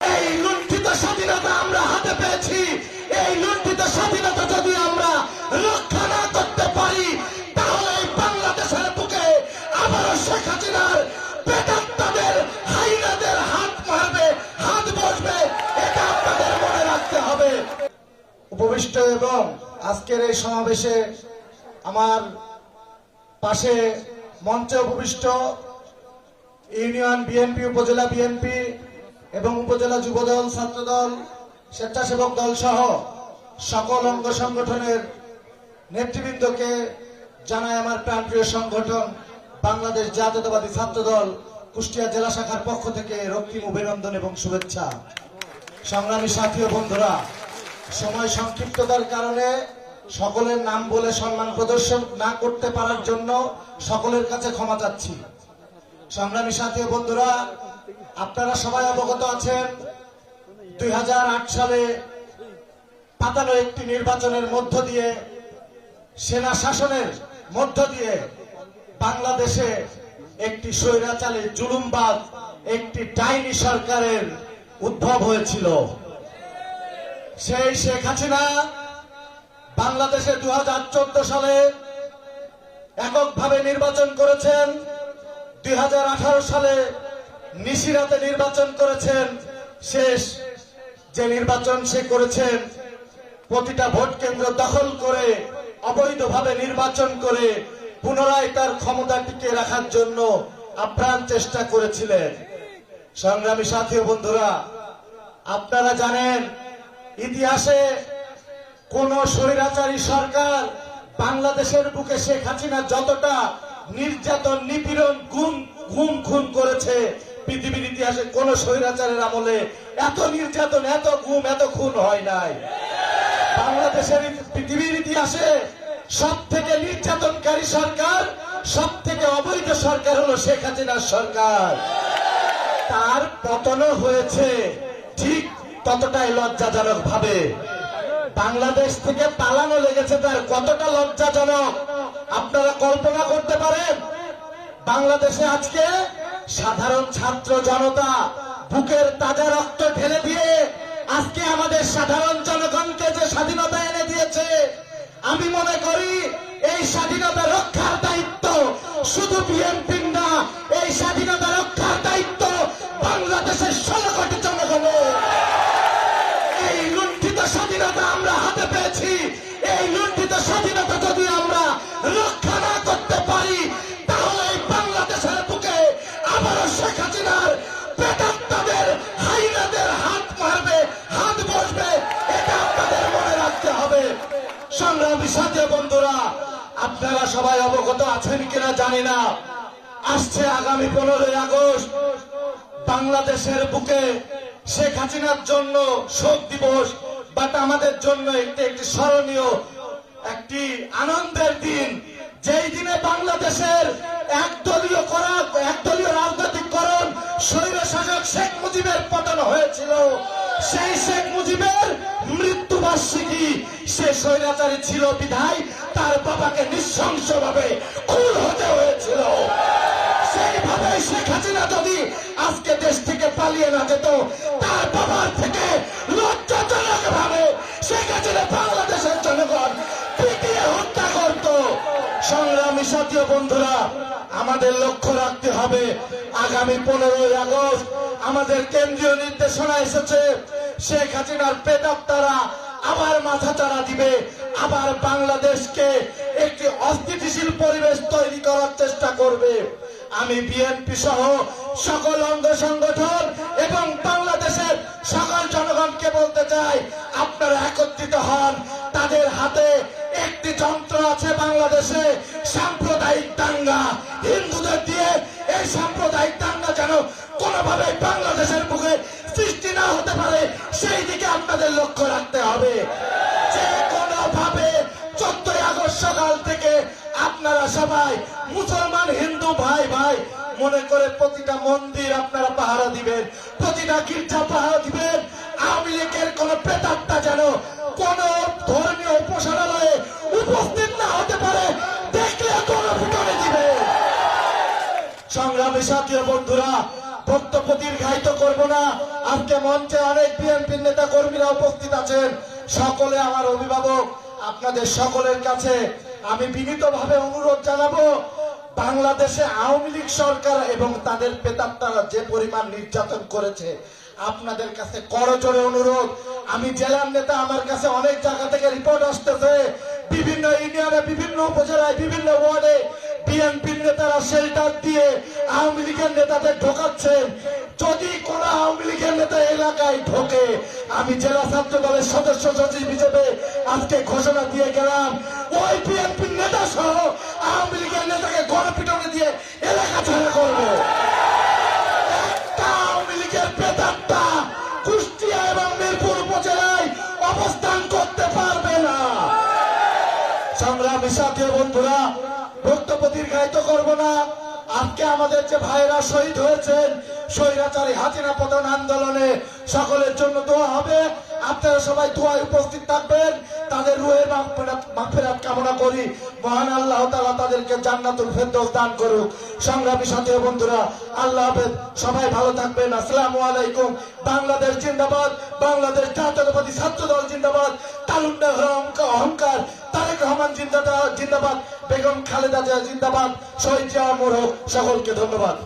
এই লুণ্ঠিত স্বাধীনতা আমরা হাতে পেয়েছি। এই লুণ্ঠিত স্বাধীনতা যদি আমরা রক্ষা না করতে পারি তাহলে এই বাংলাদেশের বুকে আবারও শেখ হাসিনার বেদান্তাদের হাইনাদের হাত মারবে হাত বসবে এটা আপনাদের মনে রাখতে হবে। উপবিষ্ট এবং আজকের এই সমাবেশে আমার পাশে মঞ্চে উপবিষ্ট ইউনিয়ন বিএনপি, উপজেলা বিএনপি এবং উপজেলা যুবদল, ছাত্রদল, স্বেচ্ছাসেবক দল সহ সকল অঙ্গ সংগঠনের নেতৃবৃন্দকে জানায় আমার প্রাণপ্রিয় সংগঠন বাংলাদেশ জাতীয়তাবাদী ছাত্রদল কুষ্টিয়া জেলা শাখার পক্ষ থেকে রক্তিম অভিনন্দন এবং শুভেচ্ছা। সংগ্রামী সাথী ও বন্ধুরা, সময় সংক্ষিপ্ততার কারণে সকলের নাম বলে সম্মান প্রদর্শন না করতে পারার জন্য সকলের কাছে ক্ষমা চাচ্ছি। সংগ্রামী সাথী বন্ধুরা, আপনারা সবাই অবগত আছেন, দুই হাজার আট সালে পাতানো একটি নির্বাচনের মধ্য দিয়ে, সেনা শাসনের মধ্য দিয়ে বাংলাদেশে একটি স্বৈরাচারী জুলুমবাদ, একটি ডাইনি সরকারের উদ্ভব হয়েছিল। সেই শেখ হাসিনা বাংলাদেশে দু হাজার চোদ্দ সালে এককভাবে নির্বাচন করেছেন। দুই হাজার আঠারো সালে নিশিরাতে নির্বাচন করেছেন। শেষ যে নির্বাচন সে করেছেন, প্রতিটা ভোট কেন্দ্র দখল করে, অবৈধভাবে নির্বাচন করে, পুনরায় তার ক্ষমতা টিকে রাখার জন্য আপ্রাণ চেষ্টা করেছিলেন। সংগ্রামী সাথী বন্ধুরা, আপনারা জানেন, ইতিহাসে কোন স্বৈরাচারী সরকার বাংলাদেশের বুকে শেখ হাসিনা যতটা নির্যাতন, নিপীড়ন, গুম গুম খুন করেছে, পৃথিবীর ইতিহাসে কোন স্বৈরাচারের আমলে এত নির্যাতন, এত গুম, এত খুন হয় নাই। বাংলাদেশের পৃথিবীর ইতিহাসে সব থেকে নির্যাতনকারী সরকার সব থেকে অবৈধ সরকার হলো শেখ হাসিনার সরকার। তার পতনও হয়েছে ঠিক ততটাই লজ্জাজনক ভাবে বাংলাদেশ থেকে পালানো লেগেছে তার কতটা লজ্জাজনক? আপনারা কল্পনা করতে পারেন, বাংলাদেশে আজকে সাধারণ ছাত্র জনতা বুকের তাজা রক্ত ঢেলে দিয়ে আজকে আমাদের সাধারণ হাসিনার পেটাত্তাদের হাইনাদের হাত মারবে, হাত বসবে, এটা আপনাদের মনে রাখতে হবে। সংগ্রামী সাথী বন্ধুরা, আপনারা সবাই অবগত আছেন কিনা জানি না। আসছে আগামী পনেরোই আগস্ট, বাংলাদেশের বুকে শেখ হাসিনার জন্য শোক দিবস, বাট আমাদের জন্য একটি একটি স্মরণীয়, একটি আনন্দের দিন। যেই দিনে বাংলাদেশের সে স্বৈরাচারী ছিল বিধায় তার বাবাকে নৃশংসভাবে খুন হতে হয়েছিল। সেইভাবে শেখ হাসিনা যদি আজকে দেশ থেকে পালিয়ে না যেত, তার বাবার থেকে লজ্জাজনক ভাবে শেখ হাসিনা বাংলাদেশের জনগণ পিটিয়ে হত্যা করত। সংগ্রামী সাথীয় বন্ধুরা, আমাদের লক্ষ্য রাখতে হবে, আগামী পনেরোই আগস্ট আমাদের কেন্দ্রীয় নির্দেশনা এসেছে, শেখ হাসিনার প্রেতাত্মারা আবার মাথা চাড়া দিবে। আবার বাংলাদেশকে একটি অস্থিতিশীল পরিবেশ তৈরি করার চেষ্টা করবে। আমি বিএনপি সহ সকল অঙ্গ সংগঠন এবং বাংলাদেশের সকল জনগণকে বলতে চাই, আপনারা একত্রিত হন। তাদের হাতে একটি যন্ত্র আছে বাংলাদেশে, সাম্প্রদায়িক দাঙ্গা। হিন্দুদের দিয়ে এই সাম্প্রদায়িক দাঙ্গা যেন কোনোভাবে বাংলাদেশের বুকে সৃষ্টি না হতে পারে সেই দিকে আপনাদের লক্ষ্য রাখতে হবে। যে কোনো ভাবে চোদ্দই আগস্ট সকাল থেকে আপনারা সবাই মুসলমান, হিন্দু, ভাই ভাই, মনে করে প্রতিটা মন্দির আপনারা পাহারা দিবেন, প্রতিটা গির্জা পাহারা দিবেন। আওয়ামী লীগের কোন প্রেতাত্মা যেন কোন ধর্মীয় উপসনালয়ে উপস্থিত না হতে পারে, দেখলে কোনো ফুটনে দিবে। সংগ্রামী সাথীয় বন্ধুরা দীর্ঘায়িত করব না। আজকে মঞ্চে অনেক বিএনপির নেতা কর্মীরা উপস্থিত আছেন। সকলে আমার অভিভাবক, আপনাদের সকলের কাছে আমি বিনীতভাবে অনুরোধ জানাব, বাংলাদেশে আওয়ামী লীগ সরকার এবং তাদের পেতাত্তারা যে পরিমাণ নির্যাতন করেছে, আপনাদের কাছে করজোরে অনুরোধ। আমি জেলার নেতা, আমার কাছে অনেক জায়গা থেকে রিপোর্ট আসতেছে। বিভিন্ন ইউনিয়নে, বিভিন্ন উপজেলায়, বিভিন্ন ওয়ার্ডে বিএনপির নেতারা শেল্টার দিয়ে আওয়ামী লীগের নেতাদের ঢোকাচ্ছেন। যদি কোন আওয়ামী লীগের নেতা এলাকায় ঢোকে, আমি জেলা ছাত্র দলের সদস্য সচিব হিসেবে আজকে ঘোষণা দিয়ে গেলাম, ওই বিএনপির নেতা সহ আওয়ামী লীগের নেতাকে গণপিটনে দিয়ে এলাকা ছাড়া করব। একটা আওয়ামী লীগের বেতারটা কুষ্টিয়া এবং মিরপুর উপজেলায় অবস্থান করতে পারবে না। সংগ্রামী সাথী বন্ধুরা, বক্তব্য দীর্ঘায়িত করব না। আজকে আমাদের যে ভাইরা শহীদ হয়েছেন স্বৈরাচারী হাজিরা পতন আন্দোলনে সকলের জন্য দোয়া হবে। আপনারা সবাই দোয়ায় উপস্থিত থাকবেন। তাদের রুহের মাগফিরাত কামনা করি। মহান আল্লাহ তাআলা তাদেরকে জান্নাতুল ফেরদৌস দান করুক। সংগ্রামী সাথী বন্ধুরা, আল্লাহ হাফেজ। সবাই ভালো থাকবেন। আসসালামু আলাইকুম। বাংলাদেশ জিন্দাবাদ। বাংলাদেশ জাতীয়তাবাদী ছাত্র দল জিন্দাবাদ। তালুকদার অহংকার তারেক রহমান জিন্দাবাদ জিন্দাবাদ। বেগম খালেদা জিয়া জিন্দাবাদ। শহীদ জিয়া মোরক সকলকে ধন্যবাদ।